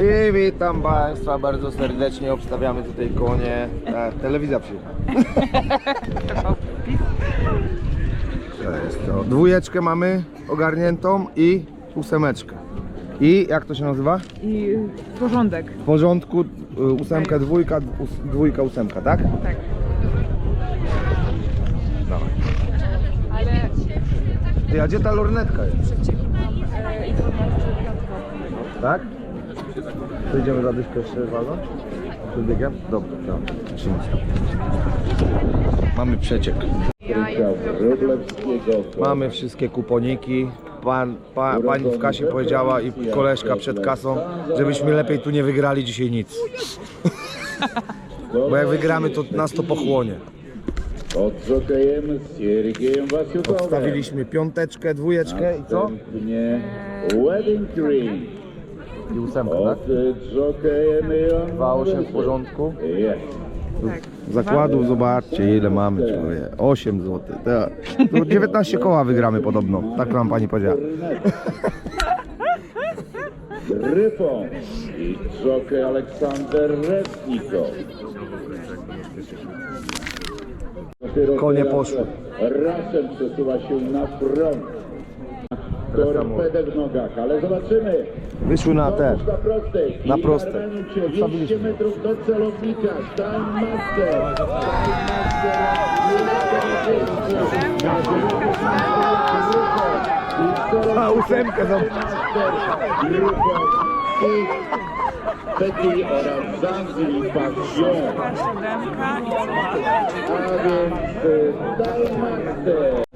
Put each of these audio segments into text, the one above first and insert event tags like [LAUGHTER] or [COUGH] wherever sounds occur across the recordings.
I witam Państwa bardzo serdecznie. Obstawiamy tutaj konie. E, telewizja przyjechała. [LAUGHS] To jest to. Dwójeczkę mamy ogarniętą i ósemeczkę. I jak to się nazywa? I porządek. W porządku y, ósemka, dwójka, ós- dwójka, ósemka, tak? Tak. Dawaj. Ale Ty, a gdzie ta lornetka jest? Tak? To idziemy za dyszkę jeszcze walnąć? Przed biegiem? Dobra, się. Mamy przeciek. Mamy wszystkie kuponiki. Pan, pa, pani w kasie powiedziała i koleżka przed kasą, żebyśmy lepiej tu nie wygrali dzisiaj nic. Bo jak wygramy, to nas to pochłonie. Odstawiliśmy piąteczkę, dwójeczkę i co? Wedding Ring. I ósemkę, tak? Od żokejem Jan 2,8 w porządku. Jest. Zakładów zobaczcie ile mamy człowiek. 8 zł. To 19 koła wygramy podobno. Tak nam pani powiedziała. Gryfon. I żokej Aleksander Resnikow. Konie poszły. Rasem przesuwa się na front. Torpedę w nogach, ale zobaczymy. Wyszły na te. Na prostej. Na I prostej. Barmanicie, 200 Wstawiliśmy. metrów do celownika. A ósemkę zobacz. Oraz Zanzi Passion. A więc y.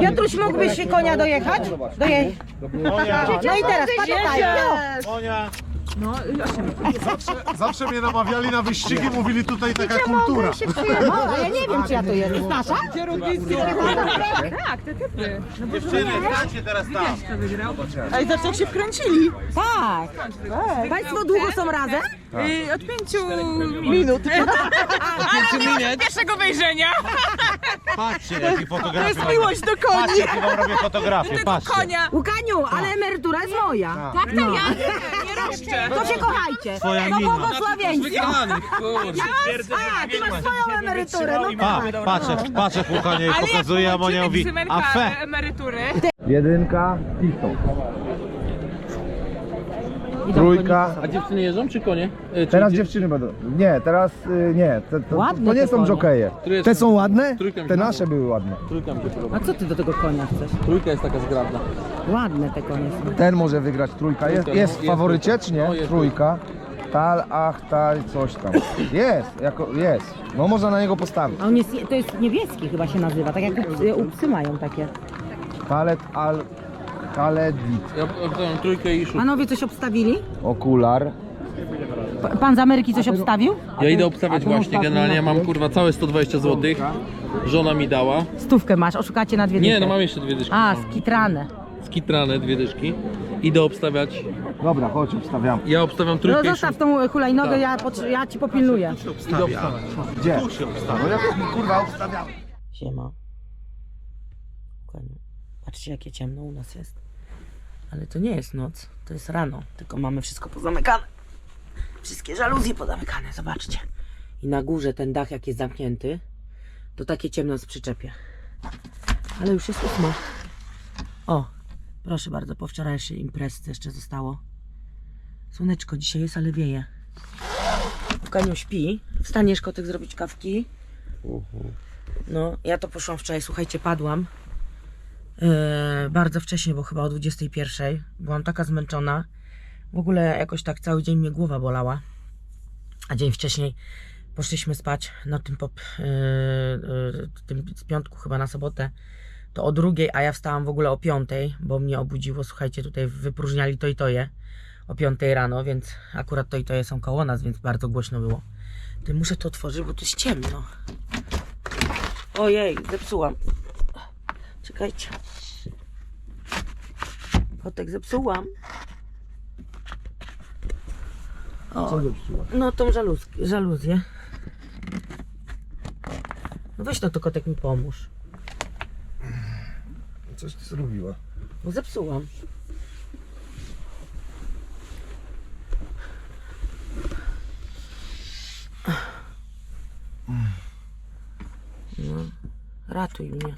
Piotruś, mógłbyś konia dojechać? Doje... No i teraz, pamiętaj, no, Zawsze mnie namawiali na wyścigi, mówili tutaj taka kultura. No, a ja nie wiem, czy ja to jest. Nasza? tak, te typy. No bo Dziewczyny, znacie teraz tam. Kto wygrał? Ej, zobacz jak się wkręcili. Tak. Państwo długo są razem? Y, od pięciu minut. [LAUGHS] Ale [LAUGHS] miłość od pierwszego wejrzenia. Patrzcie, [LAUGHS] jakie To fotografie jest mam. miłość do koni. Patrzcie, jakie wam robię fotografie, Tego patrzcie. konia. Łukaniu, ale emerytura jest moja. Tak, tak, ja roszczę. To się kochajcie. Twoja To mina. błogosławieństwo. A, ty masz swoją emeryturę. No Pa, tak. patrzę, patrzę i Ale pokazuje, a Monia mówi, a fe. emerytury. Jedynka, Tito. Trójka. A dziewczyny jeżdżą czy konie? E, czy Teraz dzie- dziewczyny będą. Nie, teraz y, nie. To, to, Ładne to nie te są konie. jokeje. Te są? są ładne? Trójka mi Te się nasze były ładne. Trójka mi się podoba. A co ty do tego konia chcesz? Trójka jest taka zgrabna. Ładne te konie są. Ten może wygrać trójka. Jest, Trójka, jest no, w jest faworycie, trójka. czy nie? No, jest Trójka. Tal, ach, tal, coś tam. Jest, jako, jest. No można na niego postawić. A on jest, to jest niebieski chyba się nazywa, tak jak u psy, u psy mają takie. Talet, al, taledit. Ja obstawiam trójkę i szóstkę. Panowie coś obstawili? Okular. P- Pan z Ameryki coś obstawił? Ja idę obstawiać właśnie, generalnie ja mam kurwa całe 120 zł. Żona mi dała. Stówkę masz, oszukacie na dwie dychy. Nie, no mam jeszcze dwie dyszki. A, skitrane. Skitrane dwie dyszki. Idę obstawiać. Dobra, chodź, obstawiamy. Ja obstawiam No trójkę i zostaw szóstkę. tą hulajnogę, ja, potr- ja ci popilnuję. Idę obstawiać. Gdzie? No ja kurwa obstawiam. Siema. Patrzcie jakie ciemno u nas jest. Ale to nie jest noc, to jest rano. Tylko mamy wszystko pozamykane. Wszystkie żaluzje pozamykane, zobaczcie. I na górze ten dach jak jest zamknięty, to takie ciemno w przyczepie. Ale już jest ósma. O, proszę bardzo, po wczorajszej imprezce jeszcze zostało. Słoneczko dzisiaj jest, ale wieje. Kaniu śpi. Wstaniesz kotek zrobić kawki. No, ja to poszłam wczoraj, słuchajcie, padłam. Yy, bardzo wcześnie, bo chyba o 21. Byłam taka zmęczona. W ogóle jakoś tak cały dzień mnie głowa bolała. A dzień wcześniej poszliśmy spać na tym pop, yy, yy, tym z piątku chyba na sobotę. To o drugiej, a ja wstałam w ogóle o piątej, bo mnie obudziło, słuchajcie, tutaj wypróżniali to i to je o piątej rano, więc akurat to i to je są koło nas, więc bardzo głośno było. Ty muszę to otworzyć, bo tu jest ciemno. Ojej, zepsułam. Czekajcie. Kotek zepsułam. O, Co zepsułaś? no tą żaluz żaluzję. No weź no to kotek mi pomóż. Coś ty zrobiła. Bo zepsułam. No, ratuj mnie.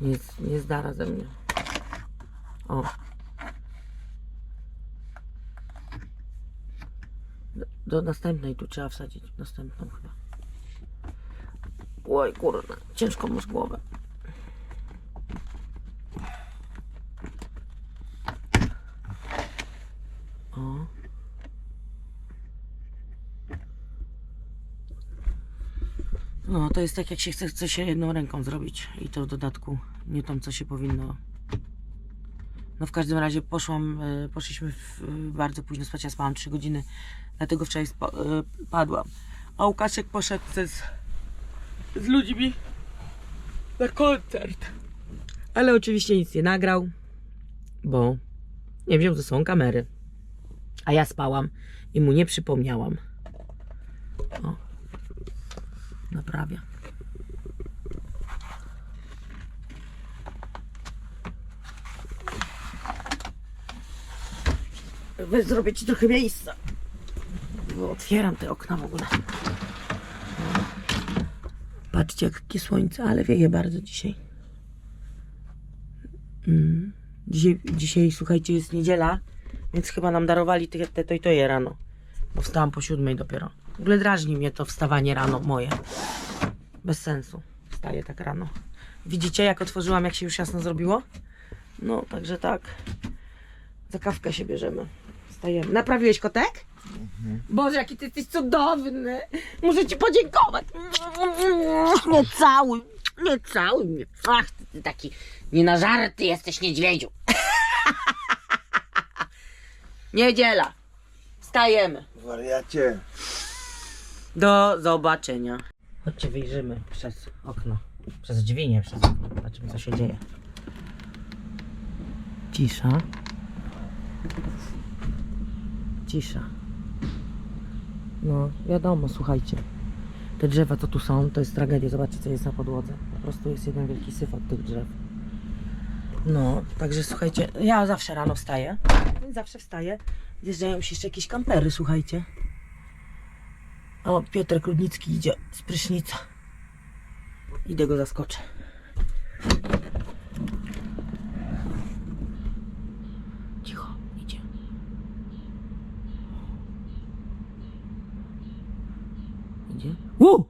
Nie, nie zdara ze mnie. O. Do, do następnej tu trzeba wsadzić. Następną chyba. Oj, kurde. Ciężko masz głowę. To jest tak, jak się chce, chce się jedną ręką zrobić. I to w dodatku nie tą, co się powinno. No w każdym razie poszłam, e, poszliśmy w, e, bardzo późno spać, ja spałam 3 godziny, dlatego wczoraj spa, e, padłam. A Łukaszek poszedł z, z ludźmi na koncert. Ale oczywiście nic nie nagrał, bo nie wziął ze sobą kamery. A ja spałam i mu nie przypomniałam. O, naprawia. Weź zrobię ci trochę miejsca. Bo otwieram te okna w ogóle. Patrzcie, jakie słońce, ale wieje bardzo dzisiaj. Mm. Dzisiaj, dzisiaj, słuchajcie, jest niedziela, więc chyba nam darowali te, te to i to je rano. Bo wstałam po siódmej dopiero. W ogóle drażni mnie to wstawanie rano moje. Bez sensu. Wstaję tak rano. Widzicie, jak otworzyłam, jak się już jasno zrobiło? No, także tak. Za kawkę się bierzemy. Wstajemy. Naprawiłeś kotek? Boże, jaki ty jesteś cudowny. Muszę ci podziękować. Nie całuj. Nie całuj mnie. Ach, ty, ty taki nie na żarty jesteś niedźwiedziu. [LAUGHS] Niedziela. Wstajemy. Wariacie. Do zobaczenia. Chodźcie, wyjrzymy przez okno. Przez drzwi, nie przez okno. Zobaczymy, co się dzieje. Cisza. Cisza. No, wiadomo, słuchajcie. Te drzewa, co tu są, to jest tragedia. Zobaczcie, co jest na podłodze. Po prostu jest jeden wielki syf od tych drzew. No, także słuchajcie, ja zawsze rano wstaję. Zawsze wstaję. Zjeżdżają się jeszcze jakieś kampery, słuchajcie. O, Piotr Krudnicki idzie z prysznica. Idę go zaskoczę. Cicho, idzie. Idzie. U!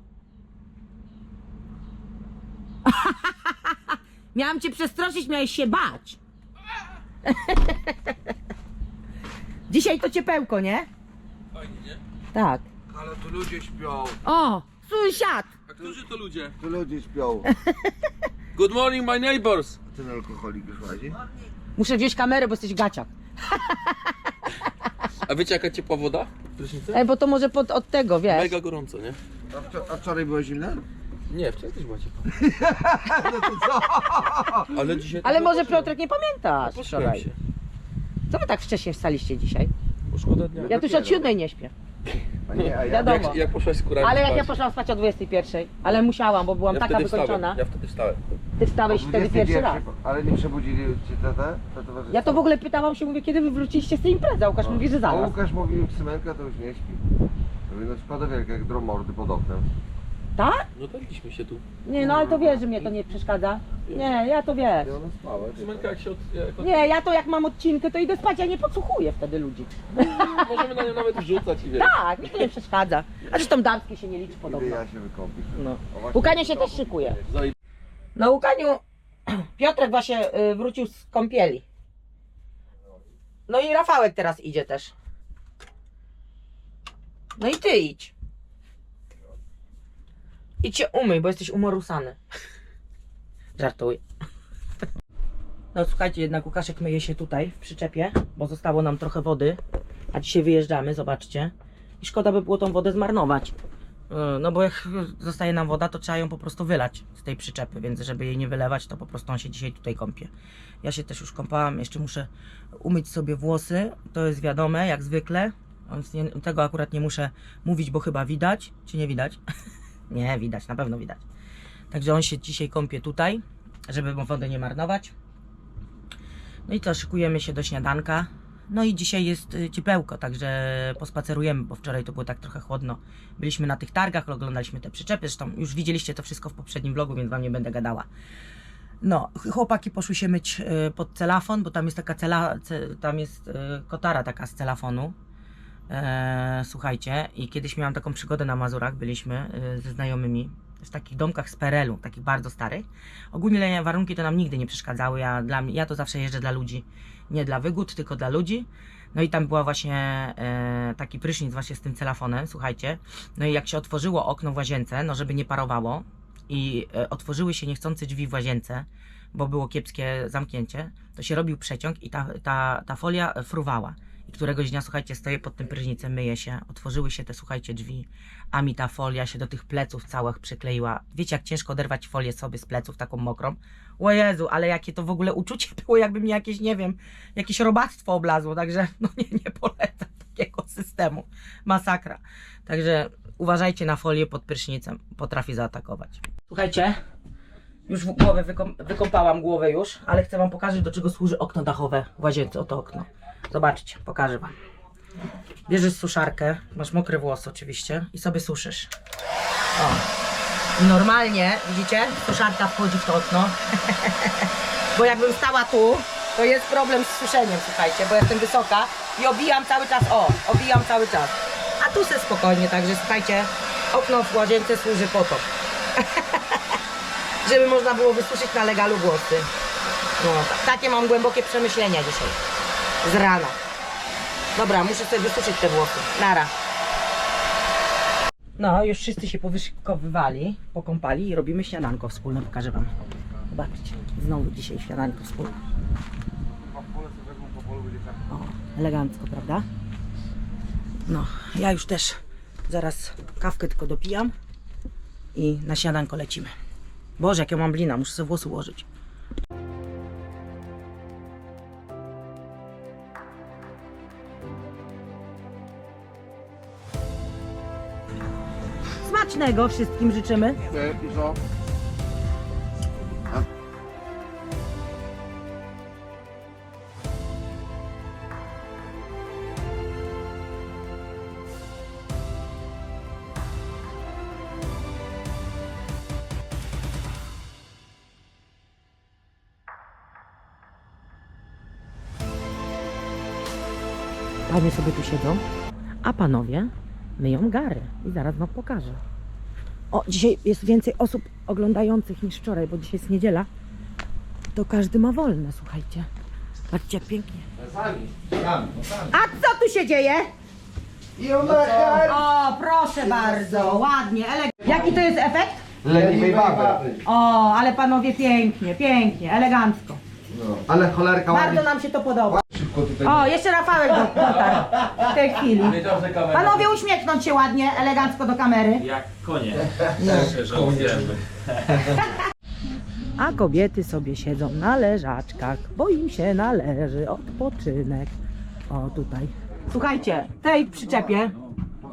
[LAUGHS] Miałam cię przestraszyć, miałeś się bać. [LAUGHS] Dzisiaj to ciepełko, nie? Fajnie, nie? Tak. Ale tu ludzie śpią. O, sąsiad! A którzy to ludzie? Tu ludzie śpią. [LAUGHS] Good morning, my neighbors. Ten alkoholik już łazi? Muszę wziąć kamerę, bo jesteś gaciak. A wiecie jaka ciepła woda? w prysznicy? Ej, bo to może pod, od tego, wiesz. Mega gorąco, nie? A, wczor- a wczoraj było zimne? Nie, wczoraj też była ciepła. [LAUGHS] Ale dzisiaj... Ale może. Piotrek nie pamiętasz Poszłem wczoraj. się. Co wy tak wcześnie wstaliście dzisiaj? Bo szkoda dnia. Ja tu już od siódmej nie śpię. A nie, a ja... Wiadomo. Jak, jak poszłaś z kurami Ale jak spać? ja poszłam spać o 21, ale musiałam, bo byłam ja taka wtedy wykończona. Wstałem. Ja wtedy wstałem. Ty wstałeś wtedy pierwszy raz. Ale nie przebudzili cię te, te, te towarzystwo? Ja to w ogóle pytałam się, mówię, kiedy wy wróciliście z tej imprezy, a Łukasz mówi, że A zaraz. Łukasz mówi, Symenka to już nie śpi. Mówi, no szkoda wielka, jak dromordy pod oknem. Tak? No daliśmy się tu. Nie, no ale to wiesz, że mnie to nie przeszkadza. Nie, ja to wiesz. Spały. Symenka jak się od... Jak od... Nie, ja to jak mam odcinkę, to idę spać, ja nie podsłuchuję wtedy ludzi. [LAUGHS] Możemy na nią nawet wrzucać i wiesz. Tak, mi to nie przeszkadza. A zresztą damskie się nie liczy podobno. ja się wykąpić. No. O, właśnie Łukanie się też szykuje. Zaj- Na Łukaniu [CLEARS THROAT] Piotrek właśnie y, wrócił z kąpieli. No i Rafałek teraz idzie też. No i ty idź. Idź się umyj, bo jesteś umorusany. Żartuję. No słuchajcie, jednak Łukaszek myje się tutaj w przyczepie, bo zostało nam trochę wody. A dzisiaj wyjeżdżamy, zobaczcie. I szkoda by było tą wodę zmarnować. E, No bo jak zostaje nam woda, to trzeba ją po prostu wylać z tej przyczepy, więc żeby jej nie wylewać, to po prostu on się dzisiaj tutaj kąpie. Ja się też już kąpałam, jeszcze muszę umyć sobie włosy, to jest wiadome, jak zwykle. Więc nie, tego akurat nie muszę mówić, bo chyba widać, czy nie widać? [LAUGHS] nie, widać, na pewno widać. Także on się dzisiaj kąpie tutaj, żeby mu wodę nie marnować. No i co, szykujemy się do śniadanka. No i dzisiaj jest y, ciepełko, także pospacerujemy, bo wczoraj to było tak trochę chłodno. Byliśmy na tych targach, oglądaliśmy te przyczepy, zresztą już widzieliście to wszystko w poprzednim vlogu, więc wam nie będę gadała. No, ch- chłopaki poszły się myć y, pod celafon, bo tam jest taka cela, ce, tam jest y, kotara taka z celafonu. E, słuchajcie, i kiedyś miałam taką przygodę na Mazurach, byliśmy y, ze znajomymi w takich domkach z Perelu, takich bardzo starych. Ogólnie warunki to nam nigdy nie przeszkadzały, ja, dla, ja to zawsze jeżdżę dla ludzi, nie dla wygód, tylko dla ludzi. No i tam była właśnie e, taki prysznic właśnie z tym celafonem, słuchajcie. No i jak się otworzyło okno w łazience, no żeby nie parowało i e, otworzyły się niechcące drzwi w łazience, bo było kiepskie zamknięcie, to się robił przeciąg i ta, ta, ta folia e, fruwała. I któregoś dnia, słuchajcie, stoję pod tym prysznicem, myję się, otworzyły się te, słuchajcie, drzwi, a mi ta folia się do tych pleców całych przykleiła. Wiecie, jak ciężko oderwać folię sobie z pleców, taką mokrą? O Jezu, ale jakie to w ogóle uczucie było, jakby mi jakieś, nie wiem, jakieś robactwo oblazło, także [LAUGHS] no nie, nie polecam takiego systemu. Masakra. Także uważajcie na folię pod prysznicem, potrafi zaatakować. Słuchajcie, już głowę wykąp- wykąpałam głowę już, ale chcę wam pokazać, do czego służy okno dachowe w łazience, oto okno. Zobaczcie, pokażę wam. Bierzesz suszarkę, masz mokre włosy oczywiście i sobie suszysz. O. I normalnie, widzicie, suszarka wchodzi w to okno. [LAUGHS] bo jakbym stała tu, to jest problem z suszeniem, słuchajcie, bo jestem wysoka i obijam cały czas, o, obijam cały czas. A tu se spokojnie, także słuchajcie, okno w łazience służy po to. [LAUGHS] Żeby można było wysuszyć na legalu włosy. No, ta- takie mam głębokie przemyślenia dzisiaj. Z rana. Dobra, muszę sobie wysuszyć te włosy. Nara. No, już wszyscy się powyszykowywali, pokąpali i robimy śniadanko wspólne. Pokażę Wam. Zobaczcie, znowu dzisiaj śniadanko wspólne. O, elegancko, prawda? No, ja już też zaraz kawkę tylko dopijam i na śniadanko lecimy. Boże, jak ja mam blina, muszę sobie włosy ułożyć. Smacznego wszystkim życzymy. Panie sobie tu siedzą, a panowie myją gary. I zaraz wam pokażę. O, dzisiaj jest więcej osób oglądających niż wczoraj, bo dzisiaj jest niedziela. To każdy ma wolne, słuchajcie. Patrzcie, pięknie. A co tu się dzieje? O, proszę bardzo, ładnie. Ele... Jaki to jest efekt? Leniwej baby. O, ale panowie pięknie, pięknie, elegancko. Ale cholerka Bardzo nam się to podoba. O, jeszcze Rafałek do- dotarł w tej chwili. Panowie uśmiechnąć się ładnie, elegancko do kamery. Jak konie. [LAUGHS] [LAUGHS] A kobiety sobie siedzą na leżaczkach, bo im się należy odpoczynek. O, tutaj. Słuchajcie, tej przyczepie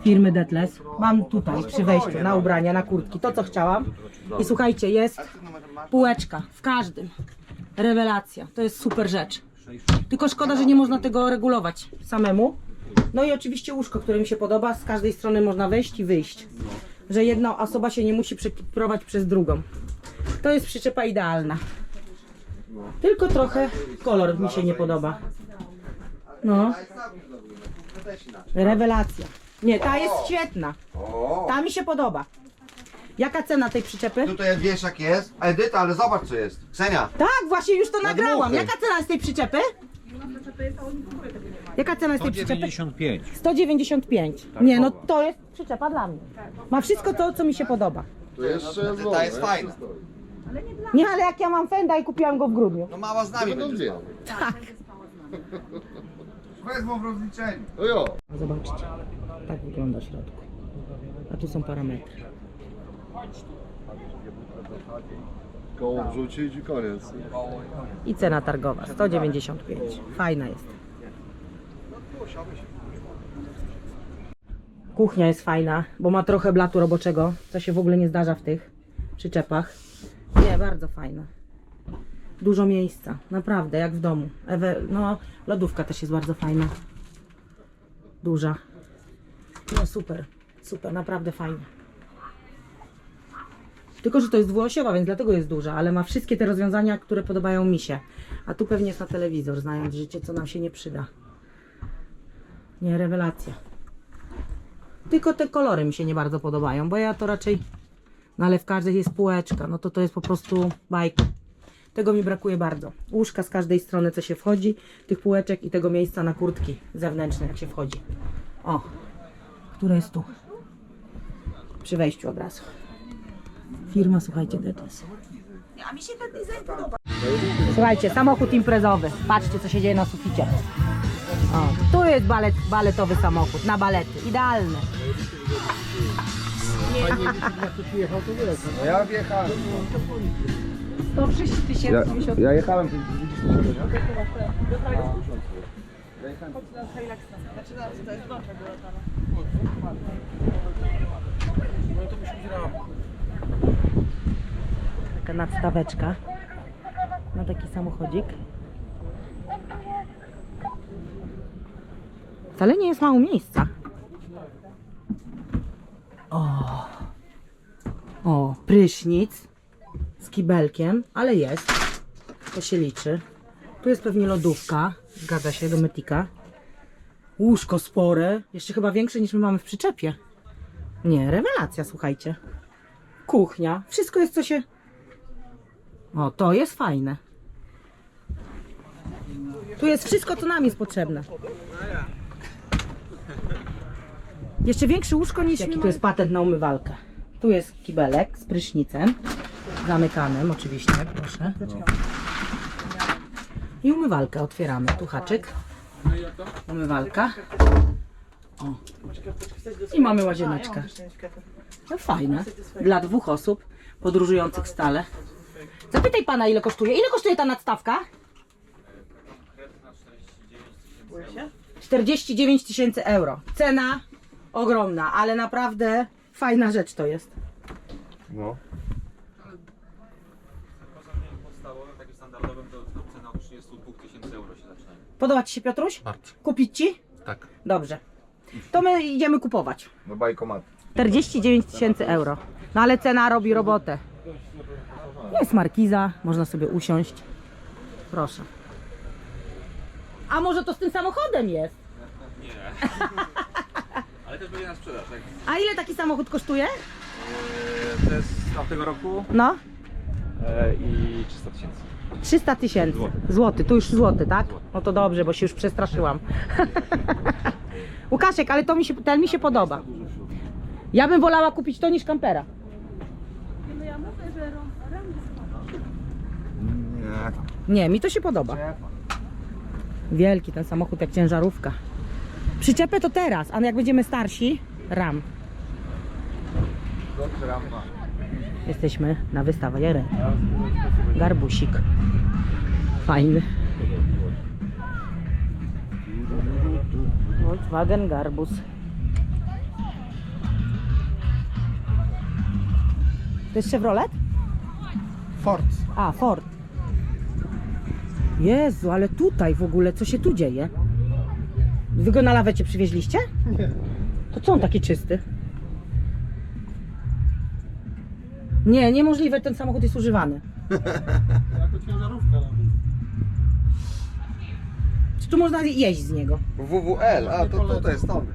firmy Detles mam tutaj przy wejściu na ubrania, na kurtki, to co chciałam. I słuchajcie, jest półeczka w każdym. Rewelacja, to jest super rzecz. Tylko szkoda, że nie można tego regulować samemu. No i oczywiście łóżko, które mi się podoba, z każdej strony można wejść i wyjść. Że jedna osoba się nie musi przeprowadzić przez drugą. To jest przyczepa idealna. Tylko trochę kolor mi się nie podoba. No. Rewelacja. Nie, ta jest świetna. Ta mi się podoba. Jaka cena tej przyczepy? Tutaj wieszak jest. Edyta, ale zobacz co jest. Ksenia. Tak, właśnie już to nagrałam. dmuchy. Jaka cena jest tej przyczepy? Jaka cena jest tej przyczepy? 95. 195. Nie, no to jest przyczepa dla mnie. Ma wszystko to, co mi się podoba. Ta jest fajna. Nie, ale jak ja mam fenda i kupiłam go w grudniu. No mała z nami będzie. Tak. [LAUGHS] Wezmą w rozliczeniu. No jo. Zobaczcie, tak wygląda w środku. A tu są parametry. Koło wrzucić i koniec. I cena targowa 195. Fajna jest. Kuchnia jest fajna, bo ma trochę blatu roboczego, co się w ogóle nie zdarza w tych przyczepach. Nie, bardzo fajna. Dużo miejsca, naprawdę, jak w domu. Ewe, no, lodówka też jest bardzo fajna. Duża. No super, super, naprawdę fajnie. Tylko, że to jest dwuosiowa, więc dlatego jest duża, ale ma wszystkie te rozwiązania, które podobają mi się. A tu pewnie jest na telewizor, znając życie, co nam się nie przyda. Nie, rewelacja. Tylko te kolory mi się nie bardzo podobają, bo ja to raczej... No ale w każdej jest półeczka, no to to jest po prostu bajka. Tego mi brakuje bardzo. Łóżka z każdej strony, co się wchodzi, tych półeczek i tego miejsca na kurtki zewnętrzne, jak się wchodzi. O, które jest tu? Przy wejściu od razu. Firma, słuchajcie, Detes. A mi się ten design podoba. Słuchajcie, samochód imprezowy. Patrzcie, co się dzieje na suficie. O, tu jest balet, baletowy samochód, na balety. Idealny. Ja wjechałem. 130 tysięcy Ja, ja jechałem. tu- Taka nadstaweczka na taki samochodzik. Wcale nie jest mało miejsca. O, o prysznic z kibelkiem, ale jest. To się liczy. Tu jest pewnie lodówka. Zgadza się, do metika. Łóżko spore. Jeszcze chyba większe niż my mamy w przyczepie. Nie, rewelacja, słuchajcie. Kuchnia. Wszystko jest, co się... O, to jest fajne. Tu jest wszystko, co nam jest potrzebne. Jeszcze większe łóżko niż Jaki tu jest patent na umywalkę. Tu jest kibelek z prysznicem. Zamykanym oczywiście, proszę. I umywalkę otwieramy. Tu haczyk. Umywalka. O. I mamy łazieneczkę. No fajne. Dla dwóch osób podróżujących stale. Zapytaj pana, ile kosztuje. Ile kosztuje ta nadstawka? 49 tysięcy euro. Cena ogromna, ale naprawdę fajna rzecz to jest. No. podstawowym, takim standardowym, to to cena od 32 tysięcy euro się zaczyna. Podoba Ci się, Piotruś? Bardzo. Kupić Ci? Tak. Dobrze. To my idziemy kupować. Do bajkomat. 49 tysięcy euro. No ale cena robi robotę. Jest markiza, można sobie usiąść. Proszę. A może to z tym samochodem jest? [LAUGHS] Ale też będzie na sprzedaż, tak? A ile taki samochód kosztuje? To jest z tamtego roku No, e, i 300 tysięcy. 300 tysięcy. Złoty, tu już złoty, tak? No to dobrze, bo się już przestraszyłam. [LAUGHS] Łukaszek, ale to mi się, ten mi się podoba. Ja bym wolała kupić to niż kampera. Nie. Mi to się podoba. Wielki ten samochód, jak ciężarówka. Przyczepę to teraz, a jak będziemy starsi, ram. Jesteśmy na wystawie. Garbusik. Fajny. Volkswagen Garbus. To jest Chevrolet? Ford. A, Ford. Jezu, ale tutaj w ogóle, co się tu dzieje? Wy go na lawecie przywieźliście? Nie. To co on taki czysty? Nie, niemożliwe, ten samochód jest używany. [LAUGHS] Jako ciężarówka nawet. Czy tu można jeść z niego? WWL, a to tutaj stąd.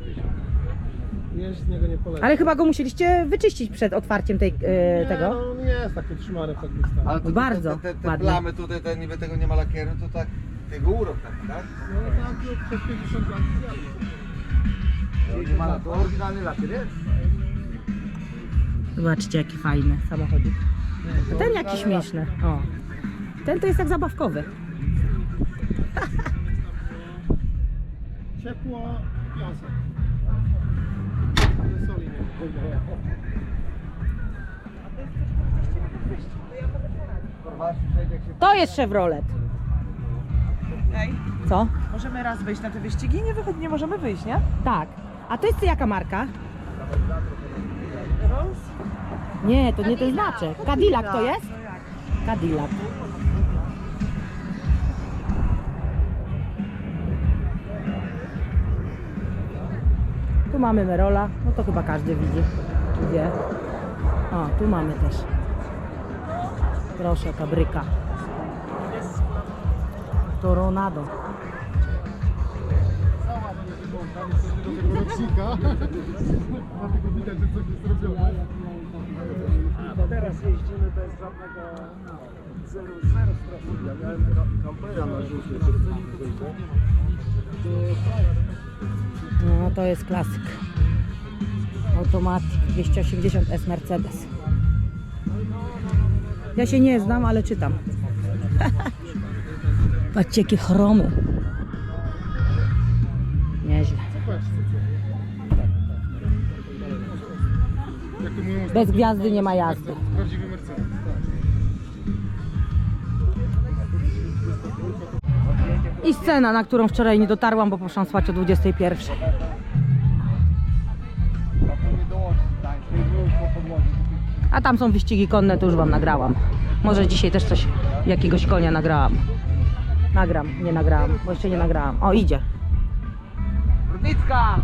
Z niego nie polecam. Ale chyba go musieliście wyczyścić przed otwarciem tej, e, Nie, tego. no, on nie jest taki trzymany w takim stanie. Ale to Bardzo te, te, te ładnie. plamy tutaj, te, niby tego nie ma lakieru, to tak tego urok taki, tak? No tak, no, przez 50 lat zjadł. Nie ma, to oryginalny lakier jest? Zobaczcie, jaki fajny samochodzik. A ten jaki śmieszny. O. Ten to jest jak zabawkowy. Ciepło, piasek. To jest Chevrolet. Ej, Co? możemy raz wyjść na te wyścigi? Nie, wychodzi, nie możemy wyjść, nie? Tak. A to jest jaka marka? Nie, to nie ten znaczek. Cadillac to jest? Cadillac. Mamy Merola, no to chyba każdy widzi, wie. O, tu mamy też. Proszę, kabryka. Toronado. Że coś. Teraz jeździmy bez żadnego zero. Ja miałem kampera na żółty. No to jest klasyk. Automatic 280 S Mercedes. Ja się nie znam, ale czytam. [LAUGHS] Patrzcie jakie chromy. Nieźle. Bez gwiazdy nie ma jazdy. I scena, na którą wczoraj nie dotarłam, bo poszłam spać o 21. A tam są wyścigi konne, to już wam nagrałam. Może dzisiaj też coś, jakiegoś konia nagrałam. Nagram, nie nagrałam, bo jeszcze nie nagrałam. O, idzie. Rudnicka!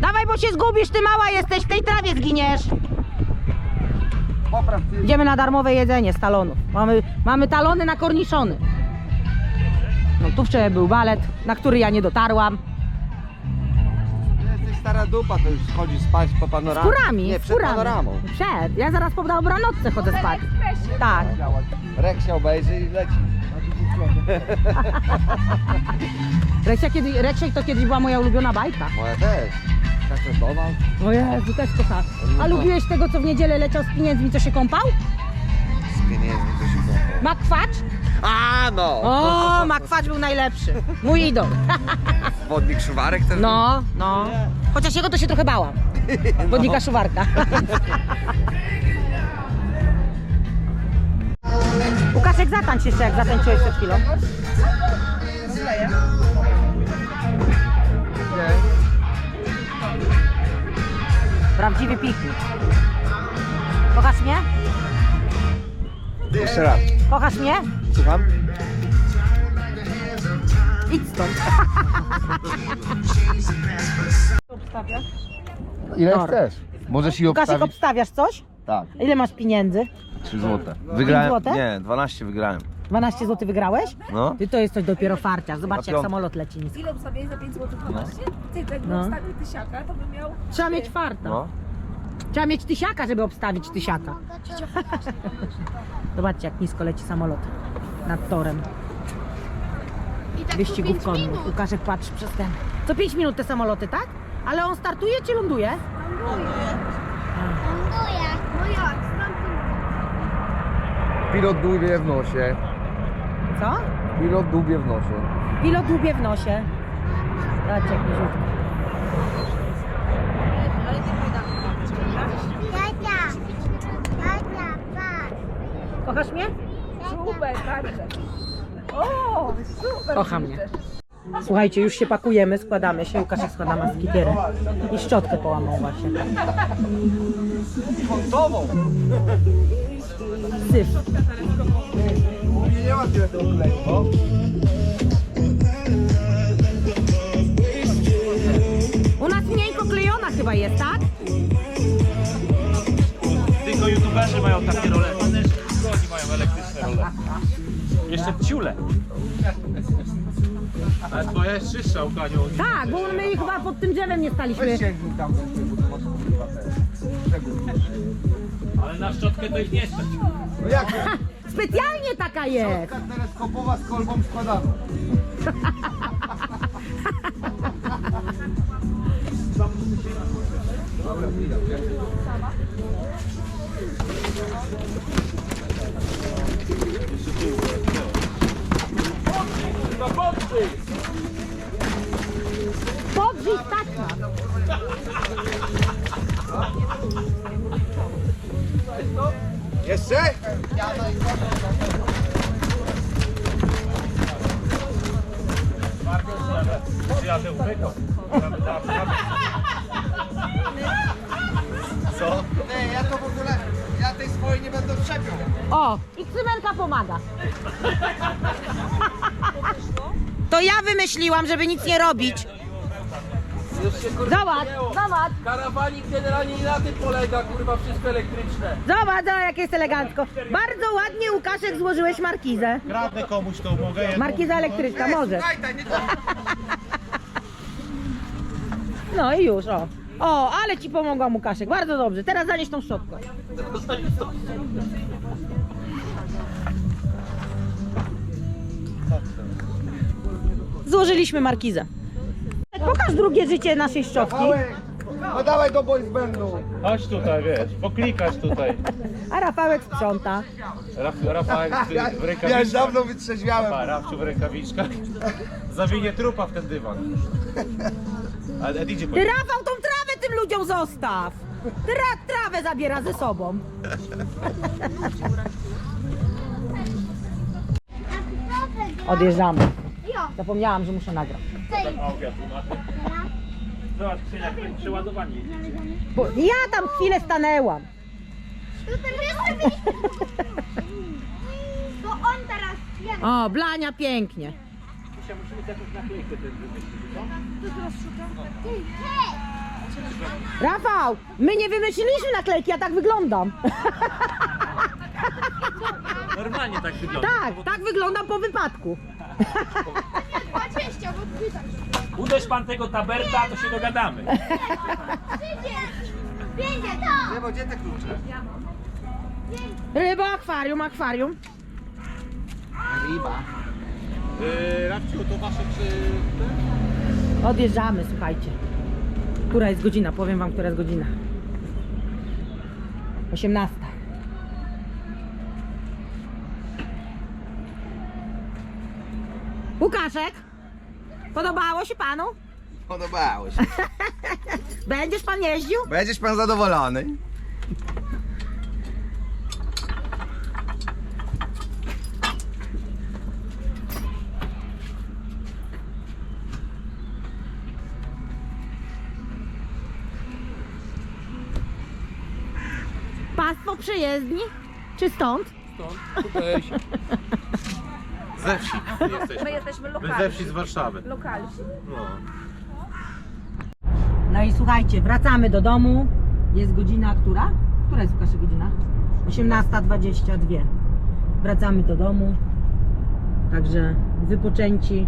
Dawaj, bo się zgubisz, ty mała jesteś, w tej trawie zginiesz. Idziemy na darmowe jedzenie z talonów. Mamy, mamy talony na korniszony. No tu wczoraj był balet, na który ja nie dotarłam. Jesteś stara dupa, to już chodzi spać po Z panoramie. kurami, Nie, z przed kurami. panoramą. Przed. Ja zaraz po dobranocce chodzę spać. Tak. Reksia obejrzy i leci. [LAUGHS] Reksia, kiedy, Reksia to kiedyś była moja ulubiona bajka. Moja też. Kaczor Donald. O Jezu, też kocham. A lubiłeś tego, co w niedzielę leciał z pieniędzmi, co się kąpał? Z pieniędzmi się kąpał. Makwacz? A no! O, Makwacz był najlepszy. Mój idol. [LAUGHS] Wodnik Szuwarek też No, no. Chociaż jego to się trochę bałam. [LAUGHS] Wodnika szuwarka. [LAUGHS] Łukaszek, zatańcz jeszcze, jak zatańczyłeś przed chwilą. Prawdziwy piknik. Kochasz mnie? Jeszcze raz. Kochasz mnie? Słucham? Idź stąd. [LAUGHS] Ile Tor. chcesz? Możesz i Łukaszek, obstawić? obstawiasz coś? Tak. Ile masz pieniędzy? 3 złote. Wygrałem- złote? Nie, 12 wygrałem. 12 zł wygrałeś? No. Ty to jest coś dopiero farcia. Zobaczcie, jak piątkę. samolot leci nisko. Ile obstawiałeś za 5 zł 12? Ty, tak No. no. ostatni tysiaka, to by miał... Trzeba mieć farta. No. Trzeba mieć tysiaka, żeby obstawić tysiaka. Zobaczcie, jak nisko leci samolot nad torem. Wyścigów konnych. Łukaszek patrzy przez ten. Co 5 minut te samoloty, tak? Ale on startuje czy ląduje? Pilot dłubie w nosie. Co? Pilot dłubie w nosie. Pilot dłubie w nosie. Zobaczcie, jak niziutko. Kochasz mnie? Super, także. O, super. Kocha mnie. Słuchajcie, już się pakujemy, składamy się. Łukaszek składa maskipierę. I szczotkę połamał właśnie. Syf. Nie ma tyle tego kleju. U nas miękko klejona chyba jest, tak? Tylko youtuberzy mają takie role. Role. Jeszcze ciule. Ale twoja jest czystsza, Łukaniu. Tak, bo my chyba pod tym drzewem nie staliśmy. Ale na szczotkę to ich nie stać. No jak? [LAUGHS] Specjalnie taka jest. teleskopowa z kolbą składaną. [LAUGHS] Podrzyj taśma. Jeszcze? Co? Nie, ja to w ogóle, ja tej swojej nie będę wszczepiał. O, i ksymenka pomaga. Wymyśliłam, żeby nic nie robić. Zobacz, zobacz, Karawanik generalnie nie na tym polega, kurwa, wszystko elektryczne. zobacz, zobacz jak jest elegancko. Bardzo ładnie Łukaszek złożyłeś markizę. Kradnę komuś to mogę. jedną? Markiza elektryczna, może. [LAUGHS] No i już, o. O, ale ci pomogłam Łukaszek, bardzo dobrze. Teraz zanieś tą szczotkę. Złożyliśmy markizę. Pokaż drugie życie naszej szczotki. No dawaj do boys bandu. Chodź tutaj, wiesz, poklikasz tutaj. A Rafałek sprząta. Raf, Rafał w Ja już rękawiczkach. dawno wytrzeźwiałem. Pa, Rafciu w rękawiczkach. Zawinie trupa w ten dywan. A Ed idzie po Ty Rafał, tą trawę tym ludziom zostaw. Ty ra- trawę zabiera ze sobą. Odjeżdżamy. Zapomniałam, że muszę nagrać. Zobacz, Ksenia, przeładowanie. Bo ja tam chwilę stanęłam. To on teraz. O, Blania pięknie. Dzisiaj musimy też jakąś naklejkę ten wymyślić? Rafał, my nie wymyśliliśmy naklejki, ja tak wyglądam. Normalnie tak wygląda. Tak, tak wyglądam po wypadku. 20, bo ty tak. Uderz pan tego taberta, to się dogadamy. 30, 50. Niebo, gdzie te klucze? Ryba, akwarium, akwarium. Riba. Yy, to wasze czy... Odjeżdżamy, słuchajcie. Która jest godzina? Powiem wam, która jest godzina. 18. Łukaszek, podobało się panu? Podobało się. [LAUGHS] Będziesz pan jeździł? Będziesz pan zadowolony. Państwo przyjezdni? Czy stąd? [LAUGHS] Ze wsi. My jesteśmy My lokalni. ze wsi z Warszawy. Lokalni. No. No i słuchajcie, wracamy do domu. Jest godzina która? Która jest Łukaszek godzina? 18.22. Wracamy do domu. Także wypoczęci.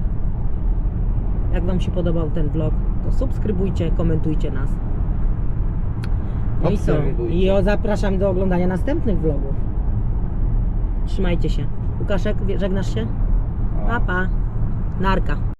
Jak Wam się podobał ten vlog, to subskrybujcie, komentujcie nas. No i co? I o, zapraszam do oglądania następnych vlogów. Trzymajcie się. Łukaszek, żegnasz się? Pa, pa. Narka.